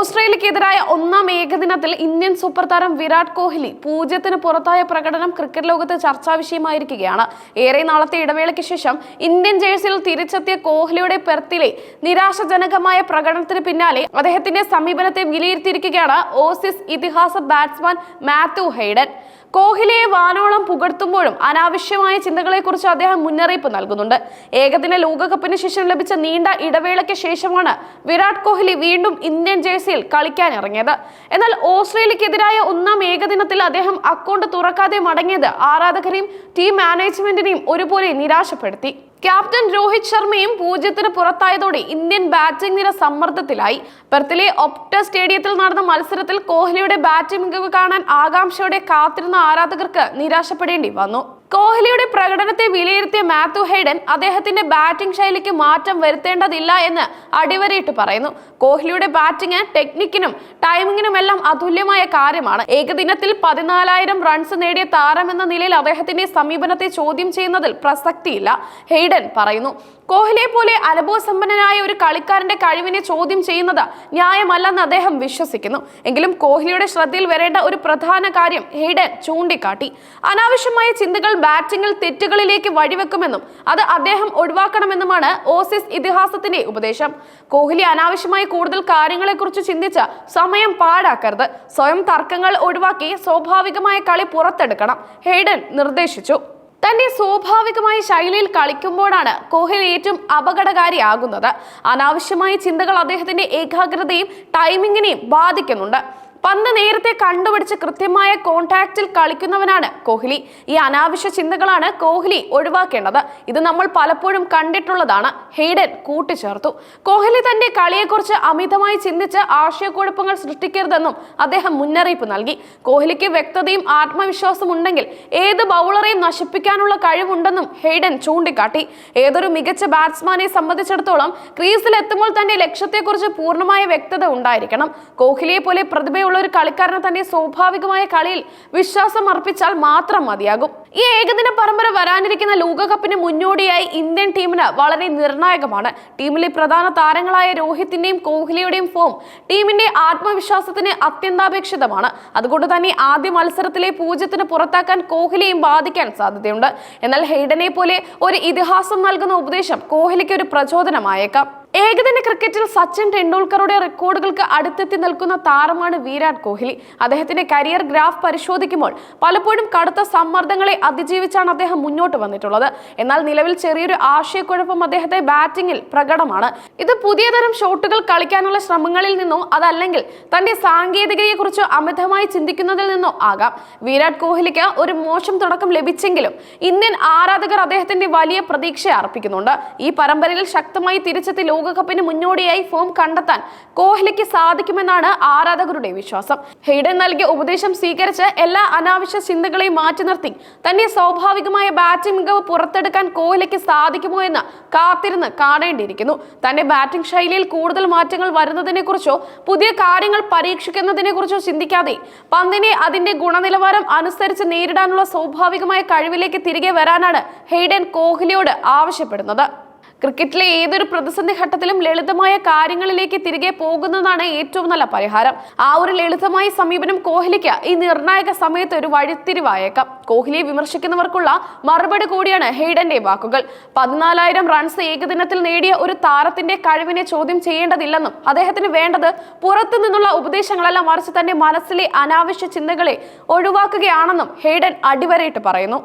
ഓസ്ട്രേലിയക്കെതിരായ ഒന്നാം ഏകദിനത്തിൽ Indian super താരം വിരാട് കോഹ്ലി പൂജ്യത്തിന് പുറത്തായ പ്രകടനം ക്രിക്കറ്റ് ലോകത്ത് ചർച്ചാ വിഷയമായിരിക്കുകയാണ്. ഏറെ നാളത്തെ ഇടവേളയ്ക്ക് ശേഷം ഇന്ത്യൻ ജേഴ്സിയിൽ തിരിച്ചെത്തിയ കോഹ്ലിയുടെ പെർത്തിലെ നിരാശജനകമായ പ്രകടനത്തിന് പിന്നാലെ അദ്ദേഹത്തിന്റെ സമീപനത്തെ വിലയിരുത്തിയിരിക്കുകയാണ് ഓസീസ് ഇതിഹാസ ബാറ്റ്സ്മാൻ മാത്യു ഹെയ്ഡൻ കോഹ്ലിയെ വാനോളം പുകഴ്ത്തുമ്പോഴും അനാവശ്യമായ ചിന്തകളെക്കുറിച്ച് അദ്ദേഹം മുന്നറിയിപ്പ് നൽകുന്നുണ്ട്. ഏകദിന ലോകകപ്പിന് ശേഷം ലഭിച്ച നീണ്ട ഇടവേളയ്ക്ക് ശേഷമാണ് വിരാട് കോഹ്ലി വീണ്ടും ഇന്ത്യൻ ജേഴ്സിയിൽ കളിക്കാൻ ഇറങ്ങിയത് എന്നാൽ ഓസ്ട്രേലിയക്കെതിരായ ഒന്നാം ഏകദിനത്തിൽ അദ്ദേഹം അക്കൗണ്ട് തുറക്കാതെ മടങ്ങിയത് ആരാധകരെയും ടീം മാനേജ്മെന്റിനെയും ഒരുപോലെ നിരാശപ്പെടുത്തി. ക്യാപ്റ്റൻ രോഹിത് ശർമ്മയും പൂജ്യത്തിന് പുറത്തായതോടെ ഇന്ത്യൻ ബാറ്റിംഗ് നിര സമ്മർദ്ദത്തിലായി. പെർത്തിലെ ഒപ്റ്റ സ്റ്റേഡിയത്തിൽ നടന്ന മത്സരത്തിൽ കോഹ്ലിയുടെ ബാറ്റിംഗ് മികവ് കാണാൻ ആകാംക്ഷയോടെ കാത്തിരുന്ന ആരാധകർക്ക് നിരാശപ്പെടേണ്ടി വന്നു കോഹ്ലിയുടെ പ്രകടനത്തെ വിലയിരുത്തിയ മാത്യു ഹെയ്ഡൻ അദ്ദേഹത്തിന്റെ ബാറ്റിംഗ് ശൈലിക്ക് മാറ്റം വരുത്തേണ്ടതില്ല എന്ന് അടിവരയിട്ട് പറയുന്നു. കോഹ്ലിയുടെ ബാറ്റിംഗ് ടെക്നിക്കിനും ടൈമിങ്ങിനും എല്ലാം അതുല്യമായ കാര്യമാണ്. ഏകദിനത്തിൽ പതിനാലായിരം റൺസ് നേടിയ താരം എന്ന നിലയിൽ അദ്ദേഹത്തിന്റെ സമീപനത്തെ ചോദ്യം ചെയ്യുന്നതിൽ പ്രസക്തിയില്ല ഹെയ്ഡൻ പറയുന്നു. കോഹ്ലിയെ പോലെ അനുഭവസമ്പന്നനായ ഒരു കളിക്കാരന്റെ കഴിവിനെ ചോദ്യം ചെയ്യുന്നത് ന്യായമല്ലെന്ന് അദ്ദേഹം വിശ്വസിക്കുന്നു. എങ്കിലും കോഹ്ലിയുടെ ശ്രദ്ധയിൽ വരേണ്ട ഒരു പ്രധാന കാര്യം ഹെയ്ഡൻ ചൂണ്ടിക്കാട്ടി. അനാവശ്യമായ ചിന്തകൾ ബാറ്റിംഗിൽ തെറ്റുകളിലേക്ക് വഴിവെക്കുമെന്നും അത് അദ്ദേഹം ഒഴിവാക്കണമെന്നുമാണ് ഓസീസ് ഇതിഹാസത്തിന്റെ ഉപദേശം. കോഹ്ലി അനാവശ്യമായി കൂടുതൽ കാര്യങ്ങളെക്കുറിച്ച് ചിന്തിച്ച് സമയം പാഴാക്കരുത്. സ്വയം തർക്കങ്ങൾ ഒഴിവാക്കി സ്വാഭാവികമായ കളി പുറത്തെടുക്കണം ഹെയ്ഡൻ നിർദ്ദേശിച്ചു. തന്റെ സ്വാഭാവികമായ ശൈലിയിൽ കളിക്കുമ്പോഴാണ് കോഹ്ലി ഏറ്റവും അപകടകാരിയാകുന്നത്. അനാവശ്യമായ ചിന്തകൾ അദ്ദേഹത്തിന്റെ ഏകാഗ്രതയും ടൈമിങ്ങിനെയും ബാധിക്കുന്നുണ്ട്. പന്ത് നേരത്തെ കണ്ടുപിടിച്ച് കൃത്യമായ കോണ്ടാക്റ്റിൽ കളിക്കുന്നവനാണ് കോഹ്ലി. ഈ അനാവശ്യ ചിന്തകളാണ് കോഹ്ലി ഒഴിവാക്കേണ്ടത്. ഇത് നമ്മൾ പലപ്പോഴും കണ്ടിട്ടുള്ളതാണ്. ഹെയ്ഡൻ കൂട്ടിച്ചേർത്തു. കോഹ്ലി തന്റെ കളിയെക്കുറിച്ച് അമിതമായി ചിന്തിച്ച് ആശയക്കുഴപ്പങ്ങൾ സൃഷ്ടിക്കരുതെന്നും അദ്ദേഹം മുന്നറിയിപ്പ് നൽകി. കോഹ്ലിക്ക് വ്യക്തതയും ആത്മവിശ്വാസവും ഉണ്ടെങ്കിൽ ഏത് ബൗളറെയും നശിപ്പിക്കാനുള്ള കഴിവുണ്ടെന്നും ഹെയ്ഡൻ ചൂണ്ടിക്കാട്ടി. ഏതൊരു മികച്ച ബാറ്റ്സ്മാനെ സംബന്ധിച്ചിടത്തോളം ക്രീസിൽ എത്തുമ്പോൾ തന്റെ ലക്ഷ്യത്തെക്കുറിച്ച് പൂർണമായ വ്യക്തത ഉണ്ടായിരിക്കണം. കോഹ്ലിയെ പോലെ പ്രതിഭയുള്ള ഒരു കളിക്കാരന് തന്നെ സ്വാഭാവികമായ കളിയിൽ വിശ്വാസം അർപ്പിച്ചാൽ മാത്രം മതിയാകും. ഈ ഏകദിന പരമ്പര വരാനിരിക്കുന്ന ലോകകപ്പിന് മുന്നോടിയായി ഇന്ത്യൻ ടീമിന് വളരെ നിർണായകമാണ്. ടീമിലെ പ്രധാന താരങ്ങളായ രോഹിത്തിന്റെയും കോഹ്ലിയുടെയും ഫോം ടീമിന്റെ ആത്മവിശ്വാസത്തിന് അത്യന്താപേക്ഷിതമാണ്. അതുകൊണ്ട് തന്നെ ആദ്യ മത്സരത്തിലെ പൂജ്യത്തിന് പുറത്താക്കാൻ കോഹ്ലിയെയും ബാധിക്കാൻ സാധ്യതയുണ്ട്. എന്നാൽ ഹെയ്ഡനെ പോലെ ഒരു ഇതിഹാസം നൽകുന്ന ഉപദേശം കോഹ്ലിക്ക് ഒരു പ്രചോദനമായേക്കാം. ഏകദിന ക്രിക്കറ്റിൽ സച്ചിൻ ടെണ്ടുൽക്കറുടെ റെക്കോർഡുകൾക്ക് അടുത്തെത്തി നിൽക്കുന്ന താരമാണ് വിരാട് കോഹ്ലി. അദ്ദേഹത്തിന്റെ കരിയർ ഗ്രാഫ് പരിശോധിക്കുമ്പോൾ പലപ്പോഴും കടുത്ത സമ്മർദ്ദങ്ങളെ അതിജീവിച്ചാണ് അദ്ദേഹം മുന്നോട്ട് വന്നിട്ടുള്ളത്. എന്നാൽ നിലവിൽ ചെറിയൊരു ആശയക്കുഴപ്പം അദ്ദേഹത്തെ ബാറ്റിംഗിൽ പ്രകടമാണ്. ഇത് പുതിയ തരം ഷോട്ടുകൾ കളിക്കാനുള്ള ശ്രമങ്ങളിൽ നിന്നോ അതല്ലെങ്കിൽ തന്റെ സാങ്കേതികതയെക്കുറിച്ചോ അമിതമായി ചിന്തിക്കുന്നതിൽ നിന്നോ ആകാം. വിരാട് കോഹ്ലിക്ക് ഒരു മോശം തുടക്കം ലഭിച്ചെങ്കിലും ഇന്ത്യൻ ആരാധകർ അദ്ദേഹത്തിന്റെ വലിയ പ്രതീക്ഷ അർപ്പിക്കുന്നുണ്ട്. ഈ പരമ്പരയിൽ ശക്തമായി തിരിച്ചെത്തി ലോകകപ്പിന് മുന്നോടിയായി ഫോം കണ്ടെത്താൻ കോഹ്ലിക്ക് സാധിക്കുമെന്നാണ് ആരാധകരുടെ വിശ്വാസം. ഹെയ്ഡൻ നൽകിയ ഉപദേശം സ്വീകരിച്ച് എല്ലാ അനാവശ്യ ചിന്തകളെയും മാറ്റി നിർത്തി. തന്റെ സ്വാഭാവികമായ ബാറ്റിംഗ് മികവ് പുറത്തെടുക്കാൻ കോഹ്ലിക്ക് സാധിക്കുമോ എന്ന് കാത്തിരുന്ന് കാണേണ്ടിയിരിക്കുന്നു. തന്റെ ബാറ്റിംഗ് ശൈലിയിൽ കൂടുതൽ മാറ്റങ്ങൾ വരുന്നതിനെ കുറിച്ചോ പുതിയ കാര്യങ്ങൾ പരീക്ഷിക്കുന്നതിനെ കുറിച്ചോ ചിന്തിക്കാതെ പന്തിനെ അതിന്റെ ഗുണനിലവാരം അനുസരിച്ച് നേരിടാനുള്ള സ്വാഭാവികമായ കഴിവിലേക്ക് തിരികെ വരാനാണ് ഹെയ്ഡൻ കോഹ്ലിയോട് ആവശ്യപ്പെടുന്നത്. ക്രിക്കറ്റിലെ ഏതൊരു പ്രതിസന്ധി ഘട്ടത്തിലും ലളിതമായ കാര്യങ്ങളിലേക്ക് തിരികെ പോകുന്നതാണ് ഏറ്റവും നല്ല പരിഹാരം. ആ ഒരു ലളിതമായ സമീപനം കോഹ്ലിക്ക് ഈ നിർണായക സമയത്ത് ഒരു വഴിത്തിരിവായേക്കാം. കോഹ്ലിയെ വിമർശിക്കുന്നവർക്കുള്ള മറുപടി കൂടിയാണ് ഹെയ്ഡന്റെ വാക്കുകൾ. പതിനാലായിരം റൺസ് ഏകദിനത്തിൽ നേടിയ ഒരു താരത്തിന്റെ കഴിവിനെ ചോദ്യം ചെയ്യേണ്ടതില്ലെന്നും അദ്ദേഹത്തിന് വേണ്ടത് പുറത്തു നിന്നുള്ള ഉപദേശങ്ങളെല്ലാം മറിച്ച് തന്റെ മനസ്സിലെ അനാവശ്യ ചിന്തകളെ ഒഴിവാക്കുകയാണെന്നും ഹെയ്ഡൻ അടിവരയിട്ട് പറയുന്നു.